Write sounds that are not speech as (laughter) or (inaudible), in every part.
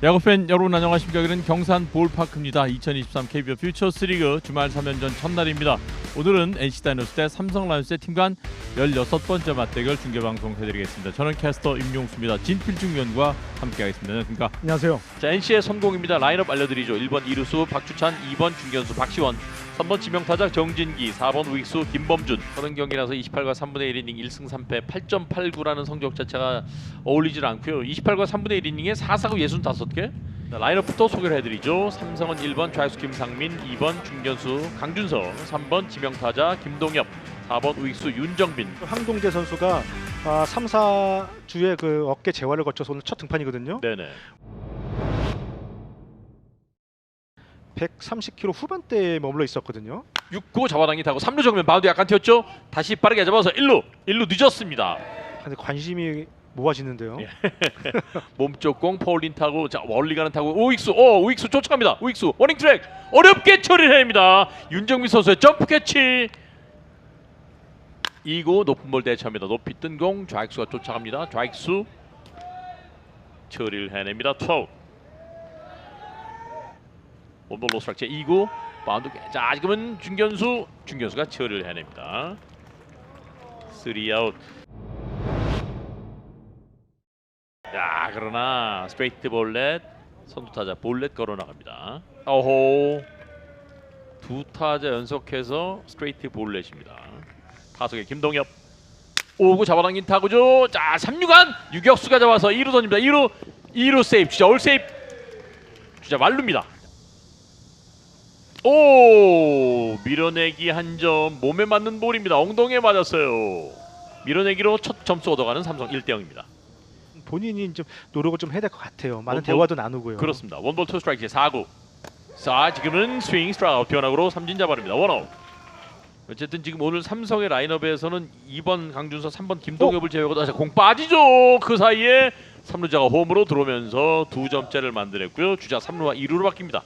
야구 팬 여러분 안녕하십니까? 여기는 경산 볼파크입니다. 2023 KBO 퓨처스 리그 주말 3연전 첫날입니다. 오늘은 NC 다이노스 대 삼성 라이온스의 팀간 16번째 맞대결 중계 방송 해드리겠습니다. 저는 캐스터 임용수입니다. 진필중 위원과 함께하겠습니다. 안녕하십니까? 안녕하세요. 자 NC의 선공입니다. 라인업 알려드리죠. 1번 이루수 박주찬, 2번 중견수 박시원, 3번 지명타자 정진기, 4번 우익수 김범준. 서른 경기라서 28과 3분의 1이닝 1승 3패 8.89라는 성적 자체가 어울리질 않고요. 28과 3분의 1이닝에 4사구 65 개. 자, 라인업부터 소개를 해드리죠. 삼성은 1번 좌익수 김상민, 2번 중견수 강준서, 3번 지명타자 김동엽, 4번 우익수 윤정빈. 황동재 선수가 아, 3, 4주의 그 어깨 재활을 거쳐서 오늘 첫 등판이거든요. 네네. 130kg 후반대에 머물러 있었거든요. 6구 잡아당기 타고 3루 정면 마운드 약간 튀었죠. 다시 빠르게 잡아서 1루, 1루 늦었습니다. 근데 관심이 모아지는데요. 예. 몸쪽 공 파울린 타고 자 멀리 가는 타고 우익수 어 우익수 쫓아갑니다. 우익수 워닝 트랙. 어렵게 처리를 해냅니다. 윤정민 선수의 점프 캐치. 2구 높은 볼 대처합니다. 높이 뜬 공 좌익수가 쫓아갑니다. 좌익수 처리를 해냅니다. 투아웃. 원볼 로스트락 제 2구 바운드 자 지금은 중견수 중견수가 처리를 해냅니다. 3아웃 그러나 스트레이트 볼넷 선두 타자 볼넷 걸어 나갑니다. 어호 두 타자 연속해서 스트레이트 볼넷입니다. 타석의 김동엽 오구 잡아당긴 타구죠. 자 3루간 유격수가 잡아서 2루 던집니다. 2루 2루 세이프 주자 올 세이프 주자 말루입니다. 오 밀어내기 한 점 몸에 맞는 볼입니다. 엉덩이에 맞았어요. 밀어내기로 첫 점수 얻어가는 삼성 1대 0입니다. 본인이 좀 노력을 좀 해야 될 것 같아요. 많은 뭐, 대화도 나누고요. 그렇습니다. 원볼 투 스트라이크 4구. 자 지금은 스윙 스트라이크 변화구로 삼진 잡아냅니다. 원아웃. 어쨌든 지금 오늘 삼성의 라인업에서는 2번 강준서, 3번 김동엽을 제외하고 다시 공 빠지죠. 그 사이에 3루자가 홈으로 들어오면서 두 점째를 만들었고요. 주자 3루와 2루로 바뀝니다.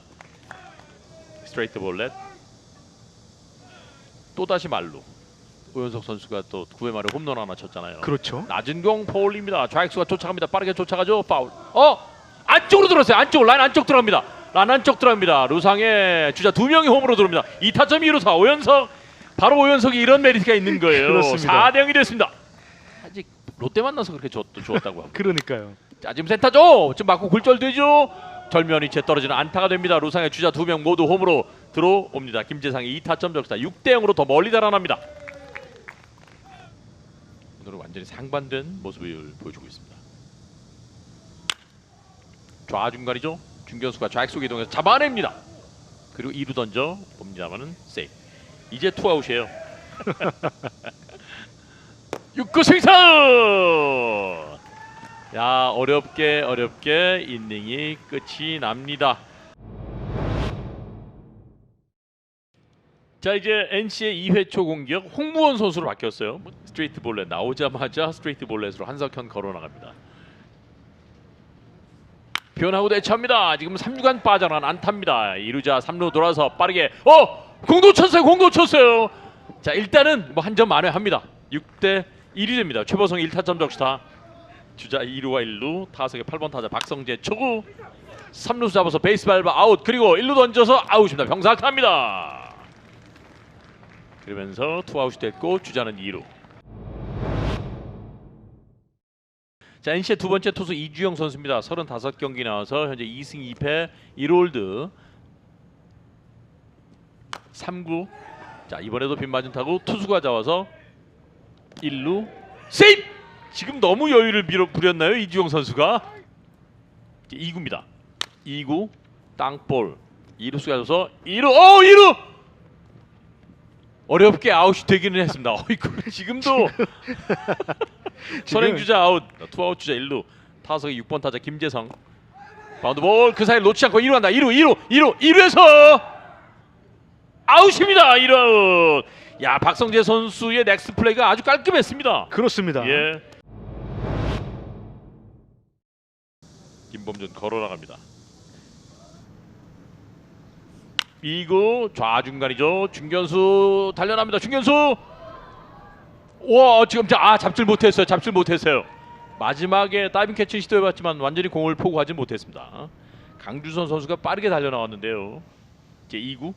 스트레이트 볼넷. 또 다시 말루. 오현석 선수가 또 9회 말에 홈런 하나 쳤잖아요. 그렇죠. 낮은 공 파울입니다. 좌익수가 쫓아갑니다. 빠르게 쫓아가죠. 파울. 어 안쪽으로 들어왔어요. 안쪽 라인 안쪽 들어갑니다. 라인 안쪽 들어갑니다. 루상의 주자 두 명이 홈으로 들어옵니다. 2타점 2루사 오현석 바로 오현석이 이런 메리트가 있는 거예요. 그렇습니다. 4대 0이 됐습니다. 아직 롯데 만나서 그렇게 줬, 좋았다고 합니다. (laughs) 그러니까요. 자 지금 센터죠. 지금 맞고 굴절되죠. 절면이 채 떨어지는 안타가 됩니다. 루상의 주자 두 명 모두 홈으로 들어옵니다. 김재상이 2타점 적시타 6대 0으로 더 멀리 달아납니다. 오늘은 완전히 상반된 모습을 보여주고 있습니다. 좌중간이죠. 중견수가 좌익수 이동해서 잡아냅니다. 그리고 2루 던져 봅니다만은 세이. 이제 투아웃이에요. (laughs) 6구 승선! 야 어렵게 어렵게 인닝이 끝이 납니다. 자 이제 NC의 2회 초 공격 홍무원 선수로 바뀌었어요. 뭐, 스트레이트 볼넷 나오자마자 스트레이트 볼넷으로 한석현 걸어 나갑니다. 변하고 대처합니다. 지금 3루간 빠져나간 안타입니다. 2루자 3루 돌아서 빠르게 어! 공도 쳤어요. 공도 쳤어요. 자 일단은 뭐 한 점 만회합니다. 6대 1이 됩니다. 최보성 1타점 적시타. 주자 2루와 1루 타석의 8번 타자 박성재 초구 3루수 잡아서 베이스 밟아 아웃 그리고 1루 던져서 아웃입니다. 병살타입니다. 그러면서 투아웃이 됐고 주자는 2루. 자 NC의 두 번째 투수 이주영 선수입니다. 35경기 나와서 현재 2승 2패 1홀드. 3구. 자 이번에도 빗맞은 타고 투수가 잡아서 1루. 세이프 지금 너무 여유를 밀어 부렸나요 이주영 선수가? 2구입니다. 2구 땅볼. 2루수가 잡아서 2루 어 2루 어렵게 아웃이 되기는 했습니다. (laughs) 어이구 지금도 (laughs) 선행 주자 아웃 투아웃 주자 1루. 타석의 6번 타자 김재성. 바운드 볼 그 사이 놓치지 않고 1루 한다. 1루 2루 2루 2루에서 아웃입니다. 1루 야 박성재 선수의 넥스트 플레이가 아주 깔끔했습니다. 그렇습니다. 예. 김범준 걸어 나갑니다 2구 좌중간이죠. 중견수 달려납니다. 중견수! 와 지금 자, 아 잡질 못했어요. 잡질 못했어요. 마지막에 다이빙 캐치 시도해봤지만 완전히 공을 포구하지 못했습니다. 강주선 선수가 빠르게 달려 나왔는데요. 이제 2구.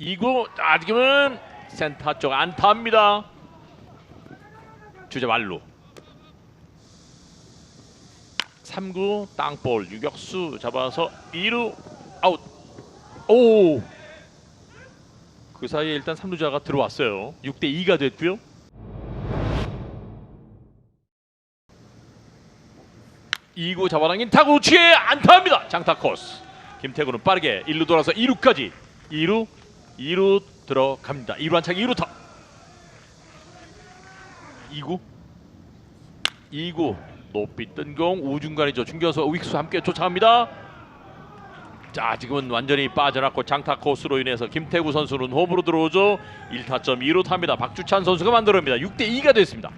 2구 아직은 센터 쪽 안타입니다. 주자 말로 3구 땅볼. 유격수 잡아서 2루 아웃 오! 그 사이에 일단 3루자가 들어왔어요. 6대 2가 됐고요. 이구 잡아당긴 타구 우측에 안타합니다. 장타 코스. 김태구는 빠르게 1루 돌아서 2루까지 2루 2루 들어갑니다. 2루 안착 2루 타. 2구 2구 높이 뜬 공 우중간이죠. 중교수 윅수 함께 쫓아갑니다. 자 지금은 완전히 빠져났고 장타 코스로 인해서 김태구 선수는 홈으로 들어오죠. 1타점 2루 탑니다. 박주찬 선수가 만들어냅니다. 6대 2가 됐습니다.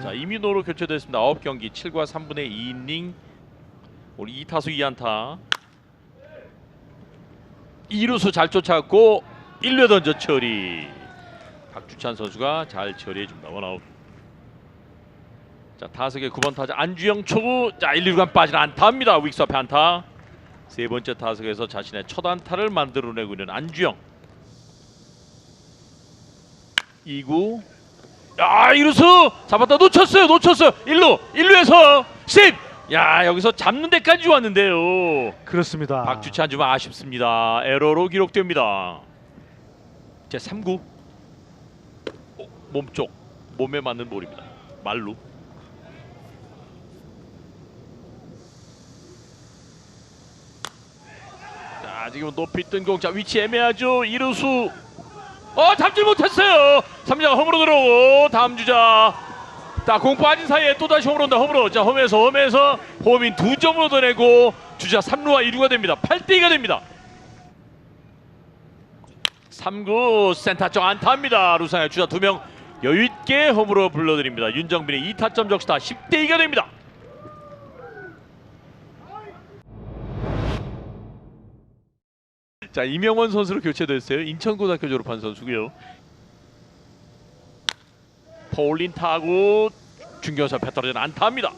자 이민호로 교체됐습니다. 9경기 7과 3분의 2이닝 오늘 2타수 2안타 2루수 잘 쫓아갔고 1루에 던져 처리 박주찬 선수가 잘 처리해줍니다. 원아웃 자 타석의 9번 타자 안주영 초구 자 1, 2루간 빠진 안타입니다. 윅스 앞에 안타 세 번째 타석에서 자신의 첫 안타를 만들어내고 있는 안주영 2구 야 이루수 잡았다 놓쳤어요 놓쳤어요 1루 1루에서 10. 야 여기서 잡는 데까지 왔는데요. 그렇습니다. 박주찬 좀 아쉽습니다. 에러로 기록됩니다. 제 3구 몸쪽 몸에 맞는 볼입니다. 말루 자 지금 높이 뜬 공자 위치 애매하죠? 이루수. 어 잡지 못했어요. 3자가 홈으로 들어오고 다음 주자. 자공 빠진 사이에 또다시 홈으로 온다. 홈으로. 자 홈에서 홈에서 홈인 두 점으로 더 내고 주자 3루와 2루가 됩니다. 8대2가 됩니다. 3구 센터 쪽 안타입니다. 루상의 주자 2명 여유있게 홈으로 불러드립니다. 윤정빈의 2타점 적시타 10대2가 됩니다 자 이명원 선수로 교체됐어요. 인천고등학교 졸업한 선수고요. 폴린 타고 앞에 떨어진 안타입니다.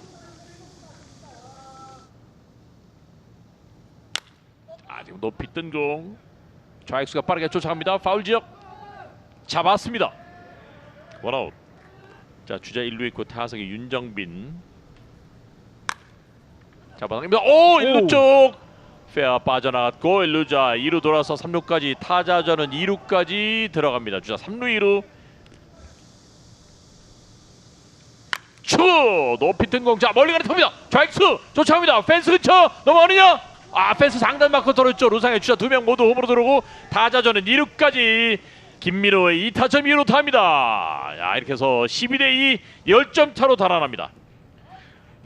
아 지금 높이 뜬공. 좌익수가 빠르게 쫓아갑니다. 파울 지역. 잡았습니다. 원아웃. 자 주자 1루 있고 타석의 윤정빈. 잡아당깁니다. 오 1루 오. 쪽 페어 빠져나갔고 1루자 2루 돌아서 3루까지 타자전은 2루까지 들어갑니다. 주자 3루 2루. 추 높이 뜬 공자. 멀리 가는 탑니다. 좌익수 쫓아갑니다. 펜스 근처 넘어가느냐? 아 펜스 상단 마크 떨어졌죠. 루상의 주자 두 명 모두 홈으로 들어오고 타자전은 2루까지 김민호의 2타점 2루 탑니다. 야 이렇게 해서 12대 2 10점 차로 달아납니다.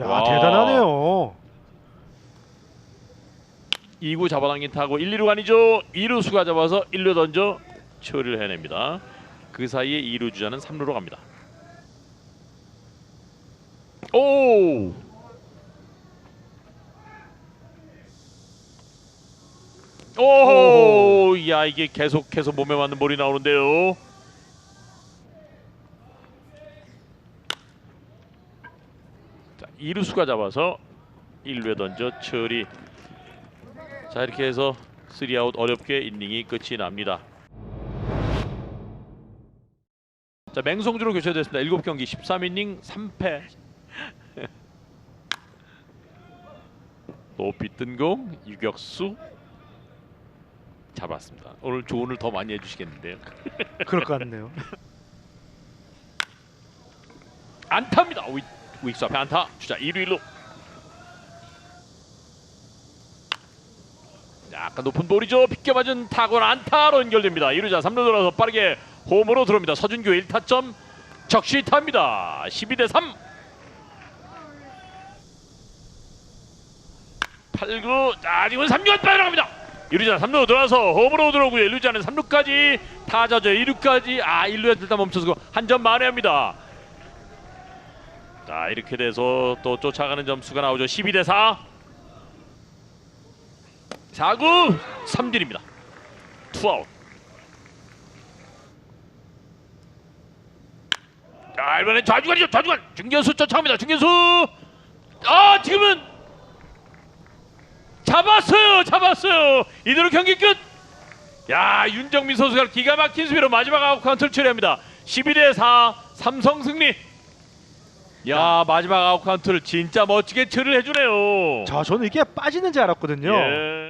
야 와. 대단하네요. 2구 잡아당긴 타고 1, 2루 아니죠? 2루수가 잡아서 1루 던져 처리를 해냅니다. 그 사이에 2루 주자는 3루로 갑니다. 오! 오, 야 이게 계속해서 몸에 맞는 볼이 나오는데요. 자, 이루수가 잡아서 1루에 던져 처리. 자 이렇게 해서 3아웃 어렵게 인닝이 끝이 납니다. 자 맹성주로 교체됐습니다. 7경기 13이닝 3패. 높이 뜬공 유격수 잡았습니다. 오늘 조언을 더 많이 해주시겠는데요. (laughs) 그럴 것 같네요. 안타입니다. 위, 윅스 앞에 안타. 주자 1루 1루. 약간 높은 볼이죠. 빗겨 맞은 타고 안타로 연결됩니다. 2루자 3루 돌아서 빠르게 홈으로 들어옵니다. 서준규 1타점 적시타입니다. 12대 3. 8구 자 지금 3루간 빠져나갑니다. 1루자 3루 들어와서 홈으로 들어오고요. 1루자는 3루까지 타자죠. 2루까지 아 1루에 일단 멈춰서 한 점 만회합니다. 자 이렇게 돼서 또 쫓아가는 점수가 나오죠 12대 4 4구 3진입니다. 투아웃. 자 이번엔 좌중간이죠 좌중간 중견수 쫓아갑니다 중견수. 아 지금은 잡았어요 잡았어요. 이대로 경기 끝 야 윤정민 선수가 기가 막힌 수비로 마지막 아웃 카운트를 처리합니다. 11대 4 삼성 승리. 야 마지막 아웃 카운트를 진짜 멋지게 처리를 해주네요. 자 저는 이게 빠지는 줄 알았거든요. 예.